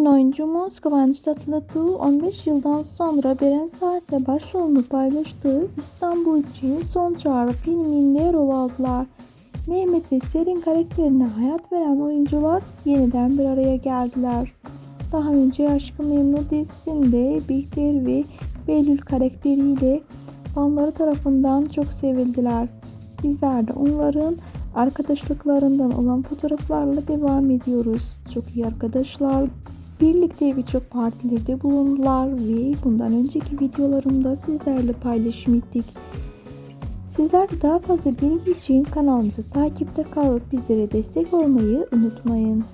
ünlü oyuncumuz Kıvanç Tatlıtuğ 15 yıldan sonra Beren Saat'le başrolünü paylaştığı İstanbul için Son Çağrı filminde rol aldılar. Mehmet ve Selin karakterine hayat veren oyuncular yeniden bir araya geldiler. Daha önce Aşkı Memnu dizisinde Bihter ve Behlül karakteriyle fanları tarafından çok sevildiler. Bizler de onların arkadaşlıklarından olan fotoğraflarla devam ediyoruz. Çok iyi arkadaşlar. Birlikte birçok partilerde bulundular ve bundan önceki videolarımda sizlerle paylaşım ettik. Sizler daha fazla bilgi için kanalımızı takipte kalıp bizlere destek olmayı unutmayın.